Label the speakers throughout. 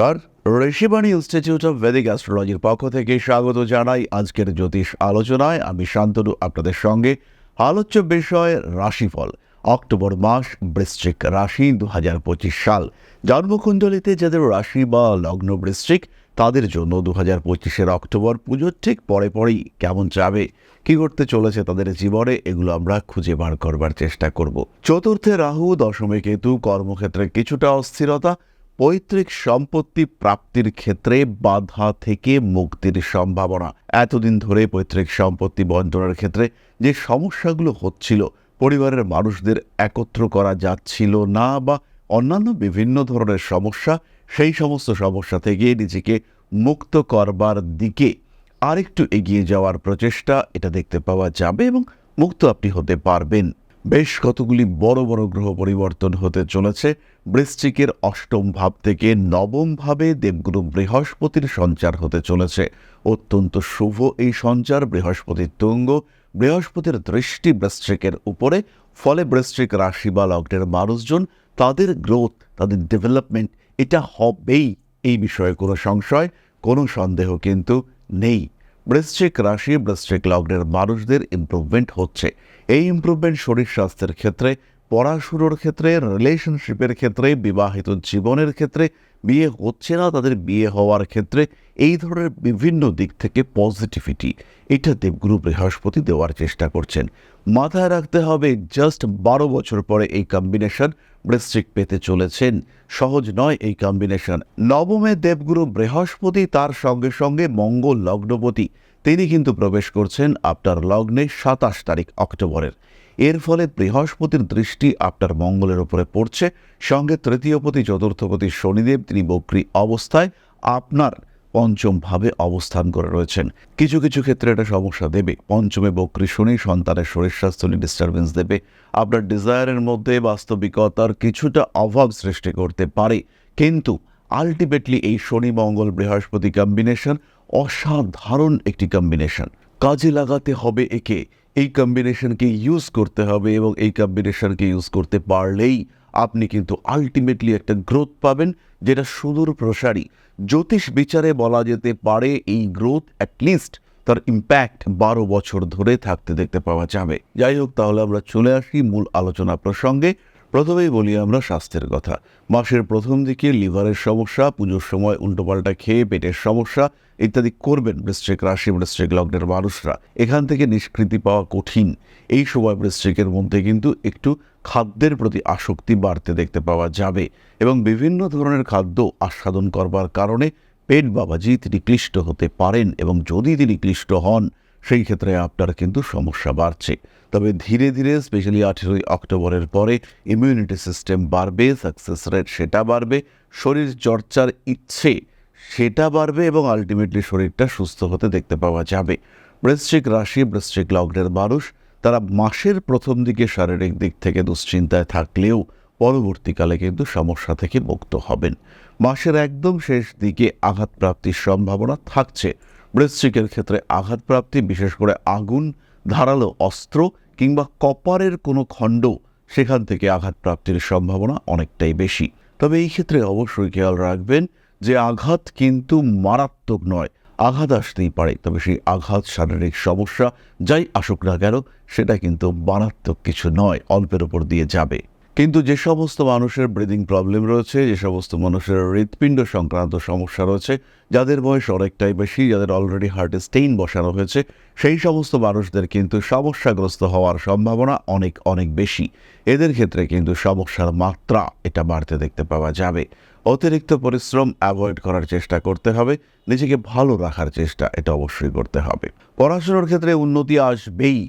Speaker 1: নমস্কার। Rishibani institute of Vedic অ্যাস্ট্রোলজির পক্ষ থেকে স্বাগত জানাই আজকের জ্যোতিষ আলোচনায়। আমি শান্তনু, আপনাদের সঙ্গে। আলোচ্য বিষয়, রাশিফল। অক্টোবর মাস, বৃশ্চিক রাশি দু হাজার পঁচিশ সাল। জন্মকুণ্ডলিতে যাদের রাশি বা লগ্ন বৃশ্চিক, তাদের জন্য দু হাজার পঁচিশের অক্টোবর পুজোর ঠিক পরে পরেই কেমন যাবে, কি করতে চলেছে তাদের জীবনে, এগুলো আমরা খুঁজে বার করবার চেষ্টা করব। চতুর্থে রাহু, দশমে কেতু, কর্মক্ষেত্রে কিছুটা অস্থিরতা পৈতৃক সম্পত্তি প্রাপ্তির ক্ষেত্রে বাধা থেকে মুক্তির সম্ভাবনা। এতদিন ধরে পৈতৃক সম্পত্তি বন্টনের ক্ষেত্রে যে সমস্যাগুলো হচ্ছিল, পরিবারের মানুষদের একত্র করা যাচ্ছিল না বা অন্যান্য বিভিন্ন ধরনের সমস্যা, সেই সমস্ত সমস্যা থেকে নিজেকে মুক্ত করবার দিকে আরেকটু এগিয়ে যাওয়ার প্রচেষ্টা এটা দেখতে পাওয়া যাবে এবং মুক্ত আপনি হতে পারবেন। বেশ কতগুলি বড় বড় গ্রহ পরিবর্তন হতে চলেছে। বৃশ্চিকের অষ্টম ভাব থেকে নবম ভাবে দেবগুরু বৃহস্পতির সঞ্চার হতে চলেছে। অত্যন্ত শুভ এই সঞ্চার, বৃহস্পতির তুঙ্গ, বৃহস্পতির দৃষ্টি বৃশ্চিকের উপরে। ফলে বৃশ্চিক রাশি বা লগ্নের মানুষজন তাদের গ্রোথ তাদের ডেভেলপমেন্ট এটা হবেই এই বিষয়ে কোনো সংশয়, কোনো সন্দেহ কিন্তু নেই। বৃশ্চিক রাশি, বৃশ্চিক লগ্নের মানুষদের ইমপ্রুভমেন্ট হচ্ছে। এই ইমপ্রুভমেন্ট শরীর স্বাস্থ্যের ক্ষেত্রে, পড়াশুনোর ক্ষেত্রে রিলেশনশিপের ক্ষেত্রে, বিবাহিত জীবনের ক্ষেত্রে, বিয়ে হচ্ছে না তাদের বিয়ে হওয়ার ক্ষেত্রে, এই ধরনের বিভিন্ন দিক থেকে পজিটিভিটি এটা দেবগুরু বৃহস্পতি দেওয়ার চেষ্টা করছেন। মাথায় রাখতে হবে জাস্ট বারো বছর পরে এই কম্বিনেশন বৃশ্চিক পেতে চলেছেন। সহজ নয় এই কম্বিনেশন নবমে দেবগুরু বৃহস্পতি, তার সঙ্গে সঙ্গে মঙ্গল লগ্নপতি। তিনি কিন্তু প্রবেশ করছেন আপনার লগ্নে সাতাশ তারিখ অক্টোবরের। এর ফলে বৃহস্পতির দৃষ্টি আপনার মঙ্গলের উপরে পড়ছে। সঙ্গে তৃতীয়পতি, চতুর্থপতি শনিদেব, তিনি বক্রী অবস্থায় আপনার পঞ্চম ভাবে অবস্থান করে রয়েছেন। কিছু কিছু ক্ষেত্রে এটা সমস্যা দেবে। পঞ্চমে বক্রী শনি, সন্তানের শরীর স্বাস্থ্য নিয়ে ডিস্টারবেন্স দেবে। আপনার ডিজায়ারের মধ্যে বাস্তবিকতার কিছুটা অভাব সৃষ্টি করতে পারে। কিন্তু আলটিমেটলি এই শনি মঙ্গল বৃহস্পতি কম্বিনেশন অসাধারণ একটি কম্বিনেশন কাজে লাগাতে হবে একে। এই কম্বিনেশনকে ইউজ করতে হবে এবং এই কম্বিনেশনকে ইউজ করতে পারলেই আপনি কিন্তু আলটিমেটলি একটা গ্রোথ পাবেন, যেটা সুদূর প্রসারী। জ্যোতিষ বিচারে বলা যেতে পারে এই গ্রোথ অ্যাটলিস্ট তার ইম্প্যাক্ট বারো বছর ধরে থাকতে দেখতে পাওয়া যাবে। যাই হোক, তাহলে আমরা চলে আসি মূল আলোচনা প্রসঙ্গে। প্রথমেই বলি আমরা স্বাস্থ্যের কথা। মাসের প্রথম দিকে লিভারের সমস্যা, পুজোর সময় উল্টোপাল্টা খেয়ে পেটের সমস্যা ইত্যাদি করবেন বৃশ্চিক রাশি, বৃশ্চিক লগ্নের মানুষরা। এখান থেকে নিষ্কৃতি পাওয়া কঠিন। এই সময় বৃশ্চিকের মধ্যে কিন্তু একটু খাদ্যের প্রতি আসক্তি বাড়তে দেখতে পাওয়া যাবে এবং বিভিন্ন ধরনের খাদ্য আস্বাদন করবার কারণে পেট বাবাজি তিনি ক্লিষ্ট হতে পারেন এবং যদি তিনি ক্লিষ্ট হন, সেই ক্ষেত্রে আপনার কিন্তু সমস্যা বাড়ছে। তবে ধীরে ধীরে স্পেশালি আঠেরোই অক্টোবরের পরে ইমিউনিটি সিস্টেম বাড়বে সাকসেস রেট সেটা বাড়বে, শরীর চর্চার ইচ্ছে সেটা বাড়বে এবং আলটিমেটলি শরীরটা সুস্থ হতে দেখতে পাওয়া যাবে। বৃশ্চিক রাশি, বৃশ্চিক লগ্নের মানুষ, তারা মাসের প্রথম দিকে শারীরিক দিক থেকে দুশ্চিন্তায় থাকলেও পরবর্তীকালে কিন্তু সমস্যা থেকে মুক্ত হবেন। মাসের একদম শেষ দিকে আঘাতপ্রাপ্তির সম্ভাবনা থাকছে। বৃশ্চিকের ক্ষেত্রে আঘাতপ্রাপ্তি, বিশেষ করে আগুন ধারালো অস্ত্র কিংবা কপারের কোনো খণ্ড সেখান থেকে আঘাতপ্রাপ্তির সম্ভাবনা অনেকটাই বেশি। তবে এই ক্ষেত্রে অবশ্যই খেয়াল রাখবেন যে আঘাত কিন্তু মারাত্মক নয়, আঘাত আসতেই পারে। তবে সেই আঘাত শারীরিক সমস্যা, যাই আসুক না কেন, সেটা কিন্তু মারাত্মক কিছু নয়, অল্পের ওপর দিয়ে যাবে। কিন্তু যে সমস্ত মানুষের ব্রিদিং প্রবলেম রয়েছে, যে সমস্ত মানুষের হৃৎপিণ্ড সংক্রান্ত সমস্যা রয়েছে, যাদের বয়স অনেকটাই বেশি, যাদের অলরেডি হার্টে স্টেইন বসানো হয়েছে, সেই সমস্ত মানুষদের কিন্তু সমস্যাগ্রস্ত হওয়ার সম্ভাবনা অনেক অনেক বেশি। এদের ক্ষেত্রে কিন্তু সমস্যার মাত্রা এটা বাড়তে দেখতে পাওয়া যাবে। অতিরিক্ত পরিশ্রম অ্যাভয়েড করার চেষ্টা করতে হবে, নিজেকে ভালো রাখার চেষ্টা এটা অবশ্যই করতে হবে। পড়াশোনার ক্ষেত্রে উন্নতি আসবেই।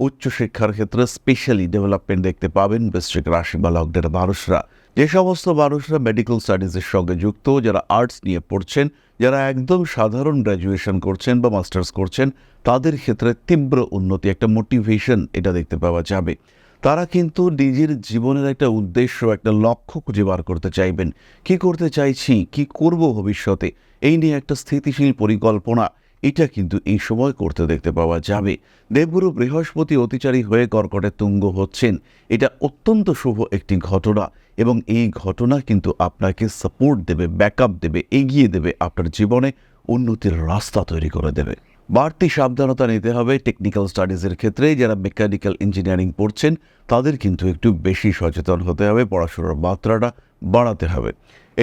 Speaker 1: উচ্চশিক্ষার ক্ষেত্রে স্পেশালি ডেভেলপমেন্ট দেখতে পাবেন বৃশ্চিক রাশি বা লগ্নের মানুষরা। যে সমস্ত মানুষরা মেডিকেল স্টাডিজের সঙ্গে যুক্ত, যারা আর্টস নিয়ে পড়ছেন, যারা একদম সাধারণ গ্র্যাজুয়েশন করছেন বা মাস্টার্স করছেন, তাদের ক্ষেত্রে তীব্র উন্নতি একটা মোটিভেশন এটা দেখতে পাওয়া যাবে। তারা কিন্তু নিজের জীবনের একটা উদ্দেশ্য, একটা লক্ষ্য খুঁজে বার করতে চাইবেন। কি করতে চাইছি? কি করব ভবিষ্যতে? এই নিয়ে একটা স্থিতিশীল পরিকল্পনা এটা কিন্তু এই সময় করতে দেখতে পাওয়া যাবে। দেবগুরু বৃহস্পতি অতিচারী হয়ে কর্কটে তুঙ্গ হচ্ছেন। এটা অত্যন্ত শুভ একটি ঘটনা এবং এই ঘটনা কিন্তু আপনাকে সাপোর্ট দেবে ব্যাকআপ দেবে, এগিয়ে দেবে আপনার জীবনে, উন্নতির রাস্তা তৈরি করে দেবে। বাড়তি সাবধানতা নিতে হবে টেকনিক্যাল স্টাডিজের ক্ষেত্রে। যারা মেকানিক্যাল ইঞ্জিনিয়ারিং পড়ছেন, তাদের কিন্তু একটু বেশি সচেতন হতে হবে, পড়াশোনার মাত্রাটা বাড়াতে হবে।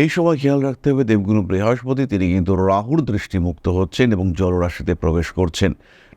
Speaker 1: এই সময় খেয়াল রাখতে হবে দেবগুরু বৃহস্পতি, তিনি কিন্তু রাহুর দৃষ্টিমুক্ত হচ্ছেন এবং জলরাশিতে প্রবেশ করছেন।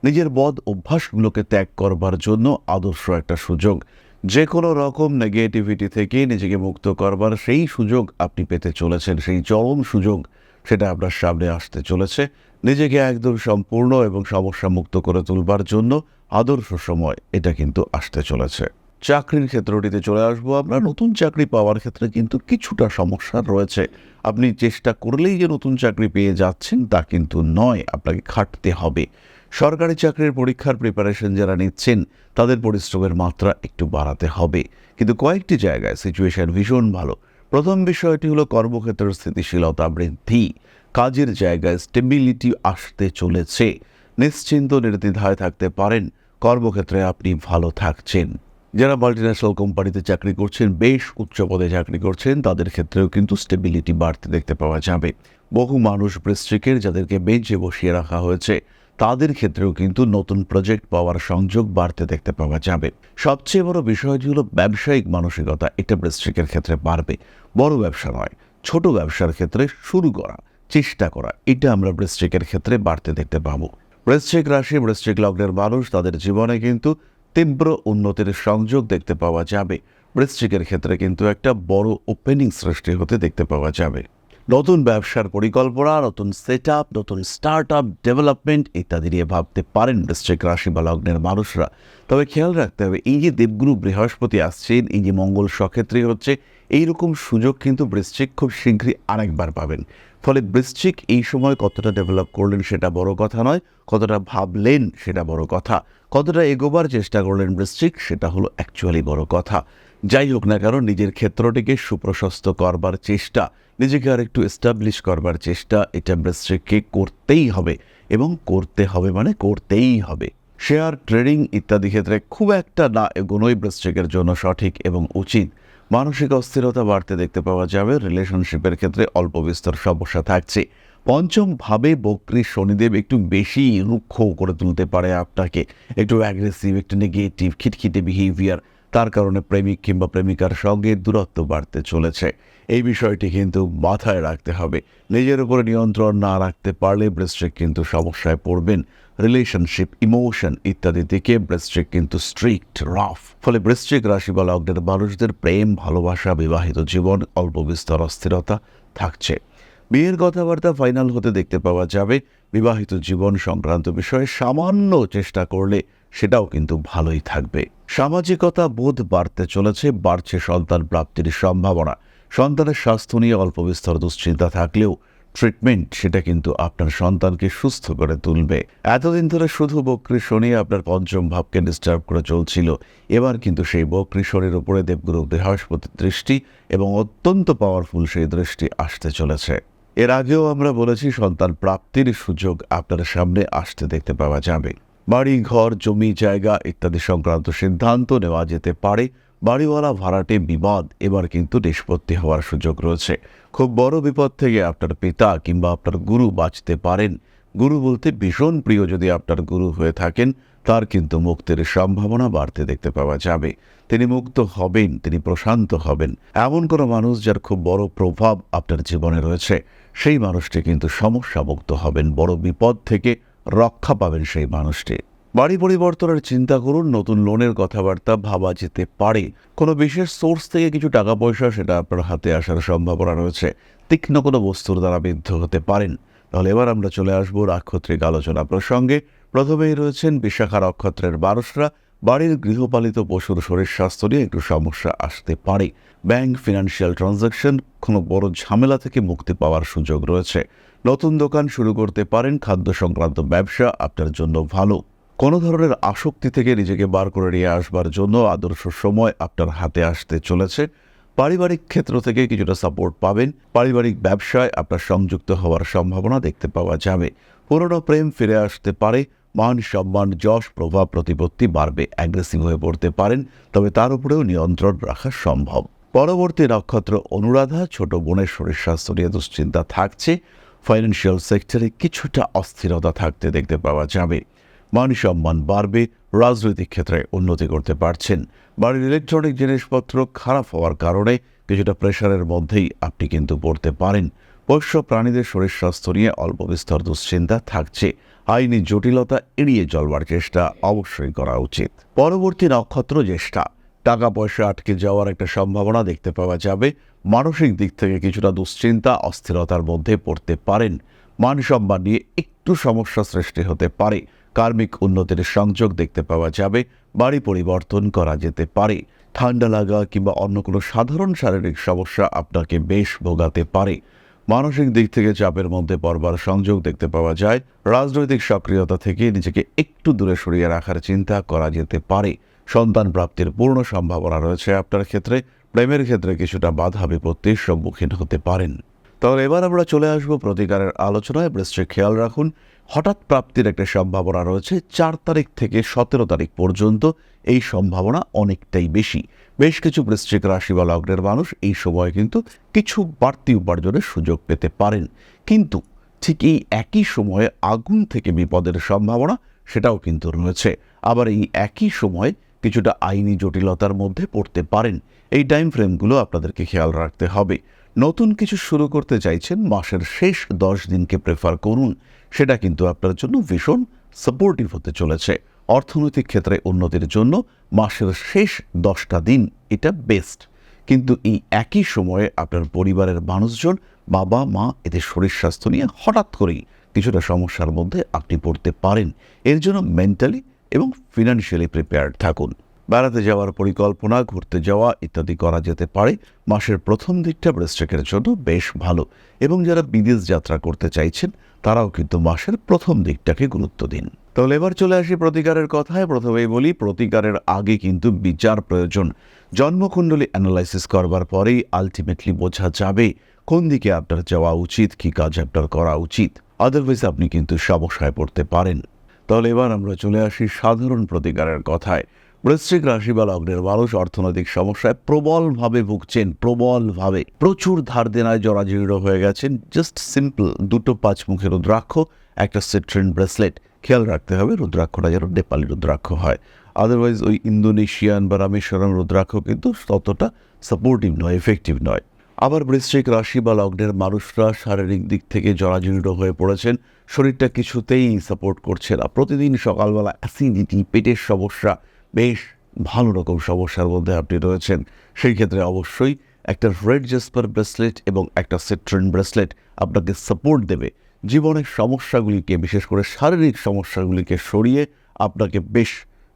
Speaker 1: নিজের বদ অভ্যাসগুলোকে ত্যাগ করবার জন্য আদর্শ একটা সুযোগ। যে কোনো রকম নেগেটিভিটি থেকে নিজেকে মুক্ত করবার সেই সুযোগ আপনি পেতে চলেছেন, সেই চরম সুযোগ সেটা আপনার সামনে আসতে চলেছে। নিজেকে একদম সম্পূর্ণ এবং সমস্যা মুক্ত করে তুলবার জন্য আদর্শ সময় এটা কিন্তু আসতে চলেছে। চাকরির ক্ষেত্রটিতে চলে আসব। আমরা নতুন চাকরি পাওয়ার ক্ষেত্রে কিন্তু কিছুটা সমস্যা রয়েছে। আপনি চেষ্টা করলেই যে নতুন চাকরি পেয়ে যাচ্ছেন তা কিন্তু নয়, আপনাকে খাটতে হবে। সরকারি চাকরির পরীক্ষার প্রিপারেশন যারা নিচ্ছেন, তাদের পরিশ্রমের মাত্রা একটু বাড়াতে হবে। কিন্তু কয়েকটি জায়গায় সিচুয়েশন ভীষণ ভালো। প্রথম বিষয়টি হলো কর্মক্ষেত্রের স্থিতিশীলতা বৃদ্ধি। কাজের জায়গায় স্টেবিলিটি আসতে চলেছে। নিশ্চিন্ত নির্দ্বিধায় থাকতে পারেন। কর্মক্ষেত্রে আপনি ভালো থাকছেন। যারা মাল্টিন্যাশনাল কোম্পানিতে চাকরি করছেন, বেশ উচ্চ পদে চাকরি করছেন, তাদের ক্ষেত্রেও কিন্তু স্টেবিলিটি বাড়তে দেখতে পাওয়া যাবে। বহু মানুষ বৃশ্চিকের, যাদেরকে বেঞ্চে বসিয়ে রাখা হয়েছে, তাদের ক্ষেত্রেও কিন্তু নতুন প্রজেক্ট পাওয়ার সংযোগ বাড়তে দেখতে পাওয়া যাবে। সবচেয়ে বড় বিষয়টি হলো ব্যবসায়িক মানসিকতা, এটা বৃশ্চিকের ক্ষেত্রে বাড়বে। বড় ব্যবসা নয়, ছোট ব্যবসার ক্ষেত্রে শুরু করা, চেষ্টা করা, এটা আমরা বৃশ্চিকের ক্ষেত্রে বাড়তে দেখতে পাবো। বৃশ্চিক রাশি, বৃশ্চিক লগ্নের মানুষ, তাদের জীবনে কিন্তু তীব্র উন্নতির সংযোগ দেখতে পাওয়া যাবে। বৃশ্চিকের ক্ষেত্রে কিন্তু একটা বড় ওপেনিং সৃষ্টি হতে দেখতে পাওয়া যাবে। নতুন ব্যবসার পরিকল্পনা, নতুন সেট আপ নতুন স্টার্ট আপ ডেভেলপমেন্ট ইত্যাদি নিয়ে ভাবতে পারেন বৃশ্চিক রাশি বা লগ্নের মানুষরা। তবে খেয়াল রাখতে হবে, এই যে দেবগুরু বৃহস্পতি আসছেন, এই যে মঙ্গল সক্ষেত্রে হচ্ছে এই রকম সুযোগ কিন্তু বৃশ্চিক খুব শীঘ্রই আরেকবার পাবেন। ফলে বৃশ্চিক এই সময় কতটা ডেভেলপ করলেন সেটা বড় কথা নয়, কতটা ভাবলেন সেটা বড় কথা। কতটা এগোবার চেষ্টা করলেন বৃশ্চিক, সেটা হলো অ্যাকচুয়ালি বড় কথা। যাই হোক না কারণ নিজের ক্ষেত্রটিকে সুপ্রশস্ত করবার চেষ্টা, নিজেকে আর একটু এস্টাবলিশ করবার চেষ্টা, এটা বৃশ্চিককে করতেই হবে এবং করতে হবে মানে করতেই হবে। শেয়ার ট্রেডিং ইত্যাদি ক্ষেত্রে খুব একটা না এগোনোই বৃশ্চিকের জন্য সঠিক এবং উচিত। মানসিক অস্থিরতা বাড়তে দেখতে পাওয়া যাবে রিলেশনশিপের ক্ষেত্রে অল্প বিস্তর সমস্যা থাকছে। পঞ্চম ভাবে বক্রী শনিদেব একটু বেশি রুক্ষ করে তুলতে পারে আপনাকে। একটু অ্যাগ্রেসিভ একটু নেগেটিভ খিটখিটে বিহেভিয়ার তার কারণে প্রেমিক কিংবা প্রেমিকার সঙ্গে দূরত্ব বাড়তে চলেছে। এই বিষয়টি কিন্তু মাথায় রাখতে হবে। নিজের উপরে নিয়ন্ত্রণ না রাখতে পারলে ব্রেস্ট্রিক কিন্তু সমস্যায় পড়বেন। রিলেশনশিপ, ইমোশন ইত্যাদি থেকে ব্রেস্ট্রিক কিন্তু স্ট্রিক্ট, রাফ। ফলে বৃশ্চিক রাশি বা লগ্নের মানুষদের প্রেম, ভালোবাসা, বিবাহিত জীবন, অল্প বিস্তর অস্থিরতা থাকছে। বিয়ের কথাবার্তা ফাইনাল হতে দেখতে পাওয়া যাবে। বিবাহিত জীবন সংক্রান্ত বিষয়ে সামান্য চেষ্টা করলে সেটাও কিন্তু ভালোই থাকবে। সামাজিকতা বোধ বাড়তে চলেছে, বাড়ছে সন্তান প্রাপ্তির সম্ভাবনা। সন্তানের স্বাস্থ্য নিয়ে অল্প বিস্তর দুশ্চিন্তা থাকলেও ট্রিটমেন্ট সেটা কিন্তু আপনার সন্তানকে সুস্থ করে তুলবে। এতদিন ধরে শুধু বক্রী শনি আপনার পঞ্চম ভাবকে ডিস্টার্ব করে চলছিল। এবার কিন্তু সেই বক্রী শনির উপরে দেবগুরু বৃহস্পতির দৃষ্টি এবং অত্যন্ত পাওয়ারফুল সেই দৃষ্টি আসতে চলেছে। এর আগেও আমরা বলেছি, সন্তান প্রাপ্তির সুযোগ আপনার সামনে আসতে দেখতে পাওয়া যাবে। বাড়ি ঘর জমি, জায়গা ইত্যাদি সংক্রান্ত সিদ্ধান্ত নেওয়া যেতে পারে। বাড়িওয়ালা ভাড়াটে বিবাদ, এবার কিন্তু নিষ্পত্তি হওয়ার সুযোগ রয়েছে। খুব বড় বিপদ থেকে আপনার পিতা কিংবা আপনার গুরু বাঁচতে পারেন। গুরু বলতে ভীষণ প্রিয় যদি আপনার গুরু হয়ে থাকেন, তার কিন্তু মুক্তির সম্ভাবনা বাড়তে দেখতে পাওয়া যাবে। তিনি মুক্ত হবেন, তিনি প্রশান্ত হবেন। এমন কোনো মানুষ যার খুব বড় প্রভাব আপনার জীবনে রয়েছে, সেই মানুষটি কিন্তু সমস্যা মুক্ত হবেন। বড় বিপদ থেকে রক্ষা পাবেন সেই মানুষটি। বাড়ি পরিবর্তনের চিন্তা করুন, নতুন লোনের কথাবার্তা ভাবা যেতে পারে। কোনো বিশেষ সোর্স থেকে কিছু টাকা পয়সা সেটা আপনার হাতে আসার সম্ভাবনা রয়েছে। তীক্ষ্ণ কোনো বস্তুর দ্বারা বিদ্ধ হতে পারেন। তাহলে এবার আমরা চলে আসব নাক্ষত্রিক আলোচনা প্রসঙ্গে। প্রথমেই রয়েছেন বিশাখা নক্ষত্রের মানুষরা বাড়ির গৃহপালিত পশুর শরীর স্বাস্থ্য নিয়ে একটু সমস্যা আসতে পারে। ব্যাংক, ফিনান্সিয়াল ট্রানজাকশন কোনো বড় ঝামেলা থেকে মুক্তি পাওয়ার সুযোগ রয়েছে। নতুন দোকান শুরু করতে পারেন খাদ্য সংক্রান্ত ব্যবসা আপনার জন্য ভালো। কোনো ধরনের আসক্তি থেকে নিজেকে বার করে নিয়ে আসবার জন্য আদর্শ সময় আপনার হাতে আসতে চলেছে। পারিবারিক ক্ষেত্র থেকে কিছুটা সাপোর্ট পাবেন। পারিবারিক ব্যবসায় আপনার সংযুক্ত হওয়ার সম্ভাবনা দেখতে পাওয়া যাবে। পুরনো প্রেম ফিরে আসতে পারে। মান সম্মান, যশ, প্রভাব, প্রতিপত্তি বাড়বে। অ্যাগ্রেসিভ হয়ে পড়তে পারেন, তবে তার উপরেও নিয়ন্ত্রণ রাখা সম্ভব। পরবর্তী নক্ষত্র অনুরাধা, ছোট বোনের শরীর স্বাস্থ্য নিয়ে দুশ্চিন্তা থাকছে। ফাইন্যান্সিয়াল সেক্টরে কিছুটা অস্থিরতা থাকতে দেখতে পাওয়া যাবে। মান সম্মান বাড়বে, রাজনৈতিক ক্ষেত্রে উন্নতি করতে পারছেন। বাড়ির ইলেকট্রনিক জিনিসপত্র খারাপ হওয়ার কারণে কিছুটা প্রেশারের মধ্যেই আপনি কিন্তু পড়তে পারেন। পোষ্য প্রাণীদের শরীর স্বাস্থ্য নিয়ে অল্প বিস্তর দুশ্চিন্তা থাকছে। আইনি জটিলতা এড়িয়ে চলবার চেষ্টা অবশ্যই করা উচিত। পরবর্তী নক্ষত্র জ্যেষ্ঠা। টাকা পয়সা আটকে যাওয়ার একটা সম্ভাবনা দেখতে পাওয়া যাবে। মানসিক দিক থেকে কিছুটা দুশ্চিন্তা, অস্থিরতার মধ্যে পড়তে পারেন। মান সম্মান নিয়ে একটু সমস্যা সৃষ্টি হতে পারে। কার্মিক উন্নতির সংযোগ দেখতে পাওয়া যাবে, বাড়ি পরিবর্তন করা যেতে পারে। ঠান্ডা লাগা কিংবা অন্য কোনো সাধারণ শারীরিক সমস্যা আপনাকে বেশ ভোগাতে পারে। মানসিক দিক থেকে চাপের মধ্যে পড়বার সংযোগ দেখতে পাওয়া যায়। রাজনৈতিক সক্রিয়তা থেকে নিজেকে একটু দূরে সরিয়ে রাখার চিন্তা করা যেতে পারে। সন্তান প্রাপ্তির পূর্ণ সম্ভাবনা রয়েছে আপনার ক্ষেত্রে। প্রেমের ক্ষেত্রে কিছুটা বাধা বিপত্তির সম্মুখীন হতে পারেন। তাহলে এবার আমরা চলে আসব প্রতিকারের আলোচনায়। বৃষ্টির খেয়াল রাখুন, হঠাৎ প্রাপ্তির একটা সম্ভাবনা রয়েছে। চার তারিখ থেকে সতেরো তারিখ পর্যন্ত এই সম্ভাবনা অনেকটাই বেশি। বেশ কিছু বৃশ্চিক রাশি বা লগ্নের মানুষ এই সময় কিন্তু কিছু বাড়তি উপার্জনের সুযোগ পেতে পারেন। কিন্তু ঠিক এই একই সময়ে আগুন থেকে বিপদের সম্ভাবনা সেটাও কিন্তু রয়েছে। আবার এই একই সময় কিছুটা আইনি জটিলতার মধ্যে পড়তে পারেন। এই টাইম ফ্রেমগুলো আপনাদেরকে খেয়াল রাখতে হবে। নতুন কিছু শুরু করতে চাইছেন, মাসের শেষ দশ দিনকে প্রেফার করুন। সেটা কিন্তু আপনার জন্য ভীষণ সাপোর্টিভ হতে চলেছে। অর্থনৈতিক ক্ষেত্রে উন্নতির জন্য মাসের শেষ দশটা দিন এটা বেস্ট কিন্তু এই একই সময়ে আপনার পরিবারের মানুষজন, বাবা, মা, এদের শরীর স্বাস্থ্য নিয়ে হঠাৎ করেই কিছুটা সমস্যার মধ্যে আপনি পড়তে পারেন। এর জন্য মেন্টালি এবং ফিনান্সিয়ালি প্রিপেয়ার্ড থাকুন। বেড়াতে যাওয়ার পরিকল্পনা, ঘুরতে যাওয়া ইত্যাদি করা যেতে পারে। মাসের প্রথম দিকটা ব্রেস্টেকের জন্য বেশ ভালো। এবং যারা বিদেশ যাত্রা করতে চাইছেন, তারাও কিন্তু মাসের প্রথম দিকটাকে গুরুত্ব দিন। তাহলে এবার চলে আসি প্রতিকারের কথায়। প্রথমেই বলি, প্রতিকারের আগে কিন্তু বিচার প্রয়োজন। জন্মকুণ্ডলী অ্যানালাইসিস করবার পরেই আলটিমেটলি বোঝা যাবে কোন দিকে আপনার যাওয়া উচিত, কি কাজ আপনার করা উচিত। আদারওয়াইজ আপনি কিন্তু সমস্যায় পড়তে পারেন। তাহলে এবার আমরা চলে আসি সাধারণ প্রতিকারের কথায়। বৃশ্চিক রাশি বা লগ্নের মানুষ অর্থনৈতিক সমস্যায় প্রবলভাবে ভুগছেন, প্রবলভাবে। প্রচুর ধার দেনায় জরাজীর্ণ হয়ে গেছেন। জাস্ট সিম্পল দুটো পাঁচ মুখে রুদ্রাক্ষ, একটা সিট্রিন ব্রেসলেট খেয়াল রাখতে হবে, রুদ্রাক্ষটা যেন নেপালি রুদ্রাক্ষ হয়। আদারওয়াইজ ওই ইন্দোনেশিয়ান বা রামেশ্বরম রুদ্রাক্ষ কিন্তু ততটা সাপোর্টিভ নয় এফেক্টিভ নয়। আবার বৃশ্চিক রাশি বা লগ্নের মানুষরা শারীরিক দিক থেকে জরাজীর্ণ হয়ে পড়েছেন। শরীরটা কিছুতেই সাপোর্ট করছে না। প্রতিদিন সকালবেলা অ্যাসিডিটি পেটের সমস্যা বেশ ভালো রকম সমস্যার মধ্যে আপনি রয়েছেন। সেই ক্ষেত্রে অবশ্যই একটা রেড জেসপার ব্রেসলেট এবং একটা সিট্রিন ব্রেসলেট আপনাকে সাপোর্ট দেবে। জীবনের সমস্যাগুলিকে, বিশেষ করে শারীরিক সমস্যাগুলিকে সরিয়ে আপনাকে বেশ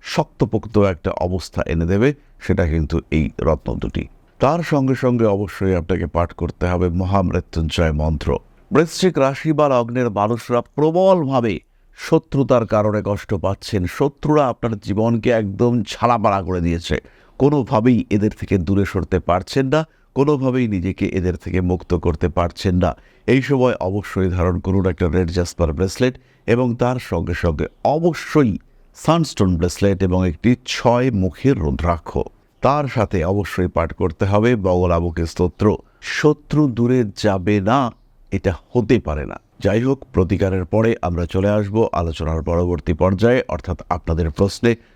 Speaker 1: শক্তপোক্ত একটা অবস্থা এনে দেবে, সেটা কিন্তু এই রত্ন দুটি। তার সঙ্গে সঙ্গে অবশ্যই আপনাকে পাঠ করতে হবে মহামৃত্যুঞ্জয় মন্ত্র। বৃশ্চিক রাশি বা লগ্নের মানুষরা প্রবলভাবে শত্রুতার কারণে কষ্ট পাচ্ছেন। শত্রুরা আপনার জীবনকে একদম ছাড়াপাড়া করে দিয়েছে। কোনোভাবেই এদের থেকে দূরে সরতে পারছেন না, কোনোভাবেই নিজেকে এদের থেকে মুক্ত করতে পারছেন না। এই সময় অবশ্যই ধারণ করুন একটা রেড জাসপার ব্রেসলেট এবং তার সঙ্গে সঙ্গে অবশ্যই সানস্টোন ব্রেসলেট এবং একটি ছয় মুখের রুদ্রাক্ষ। তার সাথে অবশ্যই পাঠ করতে হবে। বগলাবুকে স্তোত্র, শত্রু দূরে যাবে না, এটা হতে পারে না। যাই হোক প্রতিকারের পরে আমরা চলে আসব আলোচনার পরবর্তী পর্যায়ে অর্থাৎ আপনাদের প্রশ্নে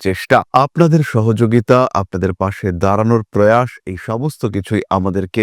Speaker 2: চেষ্টা। আপনাদের সহযোগিতা আপনাদের পাশে দাঁড়ানোর প্রয়াস এই সমস্ত কিছুই আমাদেরকে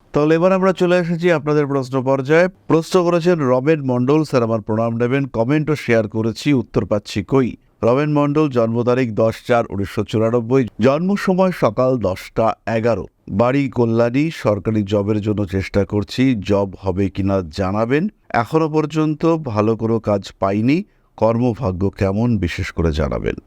Speaker 1: তাহলে এবার আমরা চলে এসেছি আপনাদের প্রশ্ন পর্যায়ে। প্রশ্ন করেছেন রবেন মণ্ডল স্যার, আমার প্রণাম নেবেন কমেন্ট ও শেয়ার করেছি, উত্তর পাচ্ছি কই? রবেন মণ্ডল, জন্ম তারিখ দশ চার উনিশশো চুরানব্বই, জন্ম সময় সকাল দশটা এগারো। বাড়ি কল্যাণী, সরকারি জবের জন্য চেষ্টা করছি, জব হবে কিনা জানাবেন। এখনও পর্যন্ত ভালো কোনো কাজ পাইনি, কর্মভাগ্য কেমন বিশেষ করে জানাবেন।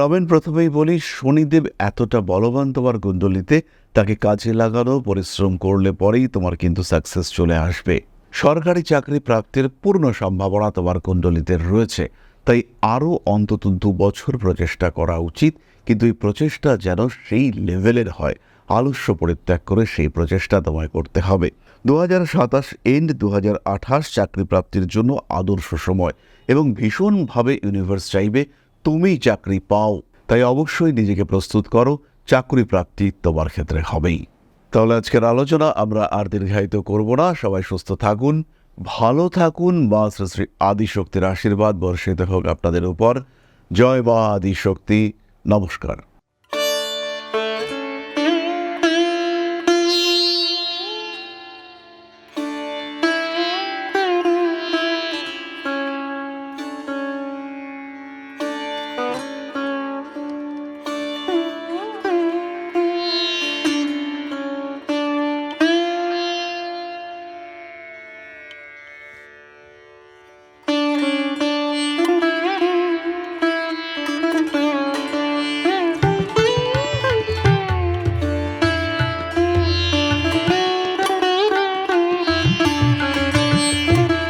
Speaker 1: রবেন প্রথমেই বলি, শনিদেব এতটা বলবান তোমার কুণ্ডলিতে তাকে কাজে লাগানো, পরিশ্রম করলে পরেই তোমার কিন্তু সাকসেস চলে আসবে। সরকারি চাকরি প্রাপ্তির পূর্ণ সম্ভাবনা তোমার কুণ্ডলিতে রয়েছে, তাই আরও অন্তত দু বছর প্রচেষ্টা করা উচিত, কিন্তু এই প্রচেষ্টা যেন সেই লেভেলের হয়। আলস্য পরিত্যাগ করে সেই প্রচেষ্টা তোমায় করতে হবে। দু হাজার সাতাশ এন্ড দু আঠাশ চাকরি প্রাপ্তির জন্য আদর্শ সময় এবং ভীষণভাবে ইউনিভার্স চাইবে তুমি চাকরি পাও। তাই অবশ্যই নিজেকে প্রস্তুত করো চাকরি প্রাপ্তি তোমার ক্ষেত্রে হবেই। তাহলে আজকের আলোচনা আমরা আর দীর্ঘায়িত করব না। সবাই সুস্থ থাকুন, ভালো থাকুন। মা শ্রী শ্রী আদিশক্তির আশীর্বাদ বর্ষিত হোক আপনাদের উপর। জয় বা আদিশক্তি। নমস্কার।